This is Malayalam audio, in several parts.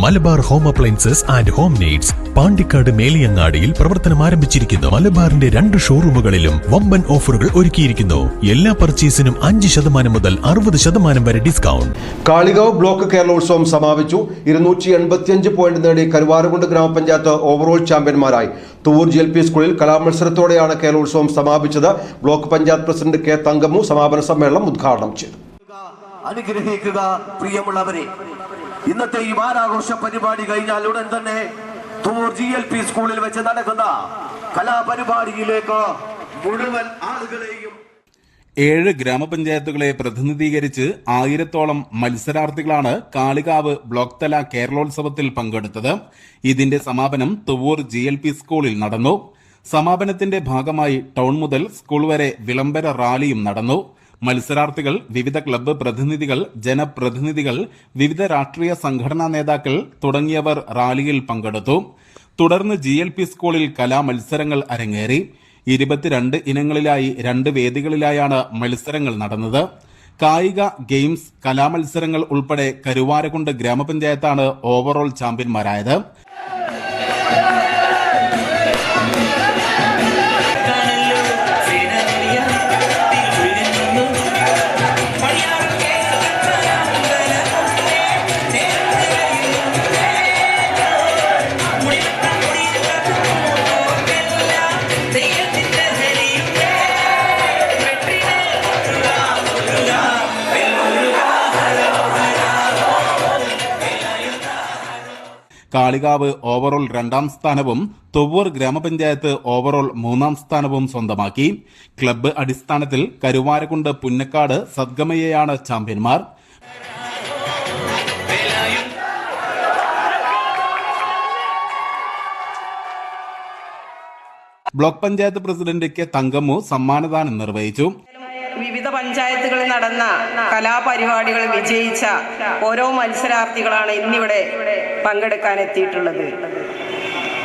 Malabar home appliances and home needs Pandikkad മേലിയങ്ങാടിയിൽ പ്രവർത്തനം ആരംഭിച്ചിരിക്കുന്നു. മലബാറിന്റെ രണ്ട് ഷോറൂമുകളിലും വമ്പൻ ഓഫറുകൾ ഒരുക്കിയിരിക്കുന്നു. എല്ലാ പർച്ചേസിനും അഞ്ച് ശതമാനം മുതൽ അറുപത് ശതമാനം വരെ ഡിസ്കൗണ്ട്. കാളികാവ് ബ്ലോക്ക് കേരളോത്സവം സമാപിച്ചു. ഇരുന്നൂറ്റി എൺപത്തിയഞ്ച് പോയിന്റ് നേടി കരുവാരകുണ്ട് ഗ്രാമപഞ്ചായത്ത് ഓവറോൾ ചാമ്പ്യന്മാരായി. തൂർ ജി എൽ പി സ്കൂളിൽ കലാമത്സരത്തോടെയാണ് കേരളോത്സവം സമാപിച്ചത്. Block panchayat president K Thankammu സമാപന സമ്മേളനം ഉദ്ഘാടനം ചെയ്തു. അനുഗ്രഹിക്കുക പ്രിയമുള്ളവരെ. ഇന്നത്തെ ഈ വാരാഘോഷ പരിപാടി കഴിഞ്ഞാൽ ഉടൻ തന്നെ തൂർ ജി എൽ പി സ്കൂളിൽ വെച്ച് നടക്കുന്ന കലാപരിപാടിയിലേക്ക് മുഴുവൻ ആളുകളെയും ഏഴ് ഗ്രാമപഞ്ചായത്തുകളെ പ്രതിനിധീകരിച്ച് ആയിരത്തോളം മത്സരാർത്ഥികളാണ് കാളികാവ് ബ്ലോക്ക് തല കേരളോത്സവത്തിൽ പങ്കെടുത്തത്. ഇതിന്റെ സമാപനം തുവൂർ ജി എൽ പി സ്കൂളിൽ നടന്നു. സമാപനത്തിന്റെ ഭാഗമായി ടൗൺ മുതൽ സ്കൂൾ വരെ വിളംബര റാലിയും നടന്നു. മത്സരാർത്ഥികൾ വിവിധ ക്ലബ്ബ് പ്രതിനിധികൾ ജനപ്രതിനിധികൾ വിവിധ രാഷ്ട്രീയ സംഘടനാ നേതാക്കൾ തുടങ്ങിയവർ റാലിയിൽ പങ്കെടുത്തു. തുടർന്ന് ജി എൽ പി സ്കൂളിൽ കലാമത്സരങ്ങൾ അരങ്ങേറി. ഇരുപത്തിരണ്ട് ഇനങ്ങളിലായി രണ്ട് വേദികളിലായാണ് മത്സരങ്ങൾ നടന്നത്. കായിക ഗെയിംസ് കലാമത്സരങ്ങൾ ഉൾപ്പെടെ കരുവാരകുണ്ട് ഗ്രാമപഞ്ചായത്താണ് ഓവറോൾ ചാമ്പ്യന്മാരായത്. കാളികാവ് ഓവറോൾ രണ്ടാം സ്ഥാനവും തൊവ്വൂർ ഗ്രാമപഞ്ചായത്ത് ഓവറോൾ മൂന്നാം സ്ഥാനവും സ്വന്തമാക്കി. ക്ലബ്ബ് അടിസ്ഥാനത്തിൽ കരുവാരക്കുണ്ട് പുന്നക്കാട് സദ്ഗമയെയാണ് ചാമ്പ്യന്മാർ. Block panchayat president K Thankammu സമ്മാനദാനം നിർവഹിച്ചു. വിവിധ പഞ്ചായത്തുകളിൽ നടന്ന കലാപരിപാടികൾ വിജയിച്ച ഓരോ മത്സരാർത്ഥികളാണ് ഇന്നിവിടെ പങ്കെടുക്കാൻ എത്തിയിട്ടുള്ളത്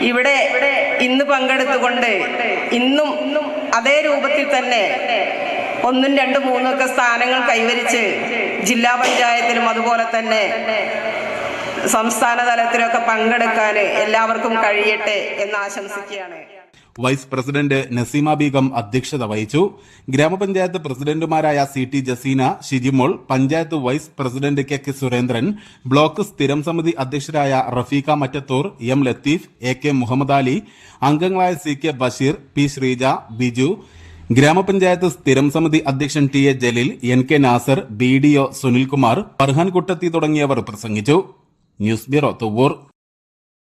ഇവിടെ ഇന്ന് പങ്കെടുത്തുകൊണ്ട് ഇന്നും അതേ രൂപത്തിൽ തന്നെ ഒന്നും രണ്ടും മൂന്നും ഒക്കെ സ്ഥാനങ്ങൾ കൈവരിച്ച് ജില്ലാ പഞ്ചായത്തിലും അതുപോലെ തന്നെ സംസ്ഥാന തലത്തിലൊക്കെ പങ്കെടുക്കാൻ എല്ലാവർക്കും കഴിയട്ടെ എന്ന് ആശംസിക്കുകയാണ്. വൈസ് പ്രസിഡന്റ് നസീമ ബീഗം അധ്യക്ഷത വഹിച്ചു. ഗ്രാമപഞ്ചായത്ത് പ്രസിഡന്റുമാരായ C T Jaseena Shijimol panchayat vice president K K Surendran block സ്ഥിരം സമിതി അധ്യക്ഷരായ Rafeekha Mattathur M Latheef A K Muhammad Ali അംഗങ്ങളായ C K Basheer P Sreeja Biju ഗ്രാമപഞ്ചായത്ത് സ്ഥിരം സമിതി അധ്യക്ഷൻ T A Jaleel N K Nasar B D O Sunilkumar Farhan Kuttathi തുടങ്ങിയവർ പ്രസംഗിച്ചു. News bureau Thuvvur.